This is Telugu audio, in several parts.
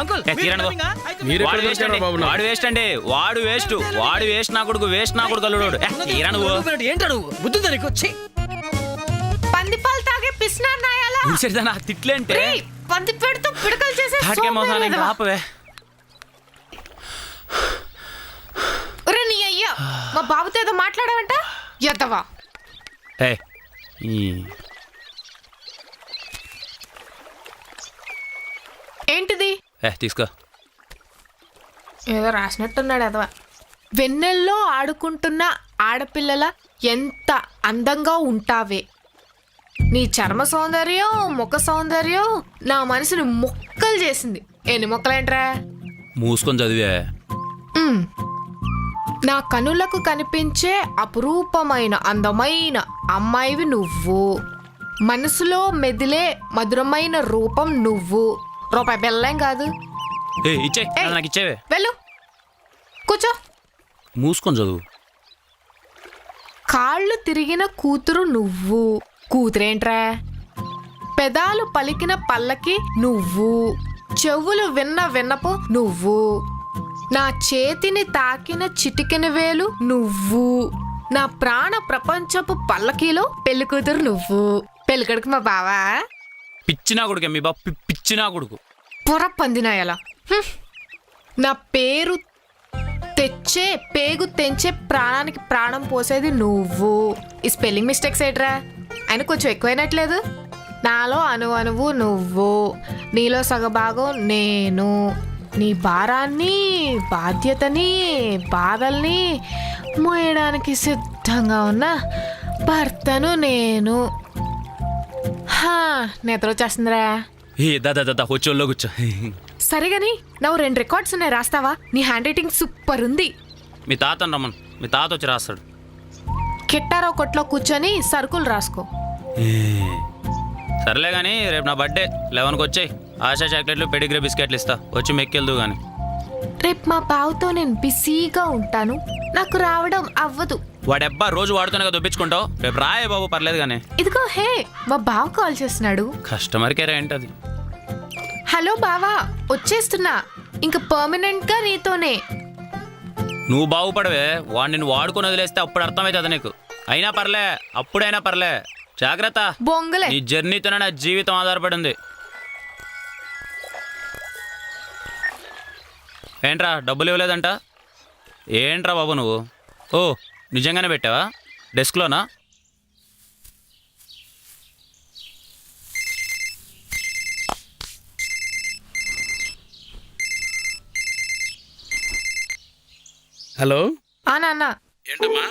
అంకుల్ ఏ, తీరండి బాబు. మీరు వాడు ఎక్కడ వేస్ట్ అండి బాబు? నాకు? వాడు వేస్ట్ అండి. వాడు వేస్ట్. వాడు వేస్ట్ నా కొడుకు వేస్ట్ నా కొడుకు అల్లుడు. ఏ, తీరా నువ్వు ఏంటాడు? బుద్ధుందా నీకు ఛీ! పందిపాలు తాగే పిసినారు నాయాలా గుడిసెడదా నా తిట్లేంటే? రేయ్, పంది పెడుతూ పిడకలు చేసే తాటికే మోసాలు ఇంకా సోమరిపోతువా? ఆపవే. ఒరే నీ అయ్యా మా బాబుతో ఏదో మాట్లాడావంట? ఎద్దవా ఏ ఈ ఏంటిది? ఏ తీసుకో. ఏదో రాసినట్టున్నాడు అదవా. వెన్నెల్లో ఆడుకుంటున్న ఆడపిల్లల ఎంత అందంగా ఉంటావే. నీ చర్మ సౌందర్యం ముఖ సౌందర్యం నా మనసుని మొక్కలు చేసింది. ఎన్ని మొక్కలేంట్రా? మూసుకొని చదివే. నా కనులకు కనిపించే అపురూపమైన అందమైన అమ్మాయివి నువ్వు. మనసులో మెదిలే మధురమైన రూపం నువ్వు. రూపాయి బెల్లం కాదు. ఏ ఇచ్చే. ఏయ్. నాకు ఇచ్చేవే. వెళ్ళు. కూర్చో. మూసుకొని చదువు. కాళ్ళు తిరిగిన కూతురు నువ్వు. కూతురేంట్రా? పెదాలు పలికిన పల్లకి నువ్వు. చెవులు విన్న విన్నపు నువ్వు. నా చేతిని తాకిన చిటికెన వేలు నువ్వు. నా ప్రాణ ప్రపంచపు పల్లకీలో పెళ్ళి కూతురు నువ్వు. పెళ్ళికొడుకు మా బావా? పిచ్చినా కొడుకు మీ బాబు కొడుకు. పొర పందినాయలా నా పేరు తెచ్చే పేగు తెంచే ప్రాణానికి ప్రాణం పోసేది నువ్వు. ఈ స్పెల్లింగ్ మిస్టేక్స్ ఏట్రా? ఆయన కొంచెం ఎక్కువైనట్లేదు. నాలో అణు అణువు నువ్వు. నీలో సగభాగం నేను. నీ భారాన్ని బాధ్యతని బాధల్ని మోయడానికి సిద్ధంగా ఉన్న భర్తను నేను. నిద్ర వచ్చేస్తుందిరా ఏ దాదా దాదా వచ్చోళ్ళలో కూర్చో. సరే గాని నువ్వు రెండు రికార్డ్స్ ఉన్నాయి రాస్తావా? నీ హ్యాండ్ రైటింగ్ సూపర్ ఉంది. మీ తాతను రమ్మను. మీ తాత వచ్చి రాస్తాడు. కిట్టారావు కొట్లో కూర్చొని సరుకులు రాసుకో. సర్లే కానీ రేపు నా బర్త్డే లెవెన్కి వచ్చాయి. ఆశా చాక్లెట్లు పెడిగ్రే బిస్కెట్లు ఇస్తా. వచ్చి మెక్కెళ్దు కానీ రేపు మా బావతో నేను బిజీగా ఉంటాను. నాకు రావడం అవ్వదు. వాడెబ్బా రోజు వాడుతూనే కదా దొప్పించుకుంటావు రేపు రాయే బాబు పర్లేదు కానీ ఇదిగో హే మా బావ కాల్ చేస్తున్నాడు. కస్టమర్ కేర్ ఏంటది? హలో బావా వచ్చేస్తున్నా. ఇంక పర్మనెంట్గా నీతోనే. నువ్వు బాగుపడవే వాడు నిన్ను వాడుకొని వదిలేస్తే అప్పుడు అర్థమవుతుంది నీకు. అయినా పర్లే అప్పుడైనా పర్లే. జాగ్రత్త. బొంగలే. నీ జర్నీతోనే నా జీవితం ఆధారపడింది. ఏంట్రా డబ్బులు ఇవ్వలేదంట? ఏంట్రా బాబు నువ్వు? ఓ నిజంగానే పెట్టావా? డెస్క్లోనా? హలో? ఆ నాన్న. ఏంటమ్మా?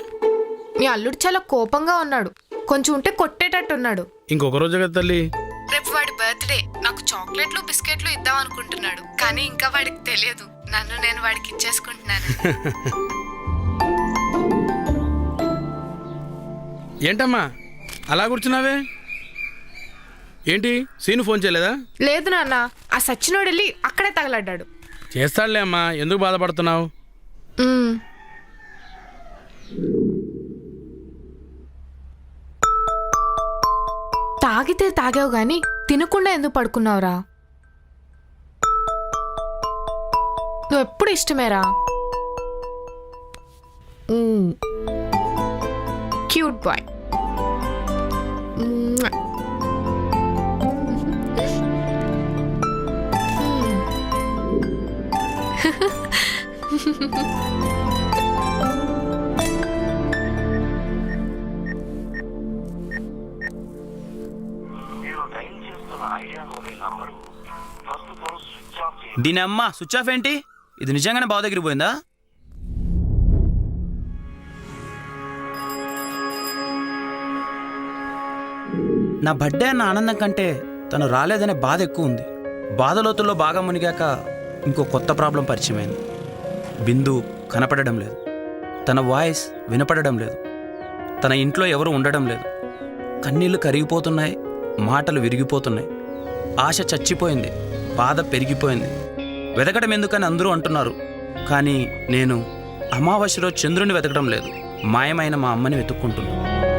మీ అల్లుడు చాలా కోపంగా ఉన్నాడు. కొంచెం ఉంటే కొట్టేటట్టున్నాడు. ఇంకొక రోజు కదా తల్లి. రేపు వాడి బర్త్డే. నాకు చాక్లెట్లు బిస్కెట్లు ఇద్దాం అనుకుంటున్నాడు. కానీ ఇంకా వాడికి తెలియదు. నన్ను నేను వాడికి ఇచ్చేసుకుంటున్నాను. ఏంటమ్మా? అలా కూర్చున్నావే? ఏంటి? సీను ఫోన్ చేయలేదా? లేదు నాన్న. ఆ సచ్చినోడు వెళ్ళి అక్కడే తగలడ్డాడు. చేస్తాడులే అమ్మా. ఎందుకు బాధపడుతున్నావు? మ్మ్. తాగితే తాగావు గాని తినకుండా ఎందుకు పడుకున్నావురా? నువ్వు ఎప్పుడు ఇష్టమేరా? Cute boy. దీని అమ్మ స్విచ్ ఆఫ్ ఏంటి? ఇది నిజంగానే బావ దగ్గర పోయిందా? నా బర్త్డే అన్న ఆనందం కంటే తను రాలేదనే బాధ ఎక్కువ ఉంది. బాధలోతుల్లో బాగా మునిగాక ఇంకో కొత్త ప్రాబ్లం పరిచయమైంది. బిందు కనపడడం లేదు. తన వాయిస్ వినపడడం లేదు. తన ఇంట్లో ఎవరు ఉండడం లేదు. కన్నీళ్ళు కరిగిపోతున్నాయి మాటలు విరిగిపోతున్నాయి. ఆశ చచ్చిపోయింది బాధ పెరిగిపోయింది. వెతకడం ఎందుకని అందరూ అంటున్నారు. కానీ నేను అమావాస్యలో చంద్రుని వెతకడం లేదు. మాయమైన మా అమ్మని వెతుక్కుంటున్నాను.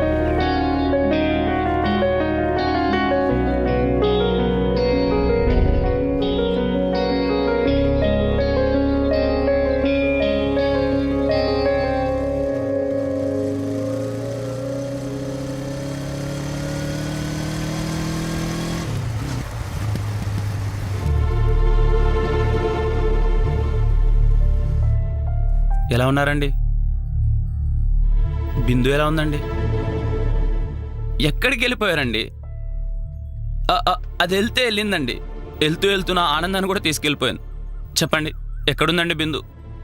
ఎలా ఉన్నారండి? బిందు ఎలా ఉందండి? ఎక్కడికి వెళ్ళిపోయారండి? అది వెళ్తే వెళ్ళిందండి. వెళ్తూ వెళ్తూ నా ఆనందాన్ని కూడా తీసుకెళ్ళిపోయాను. చెప్పండి ఎక్కడుందండి బిందు?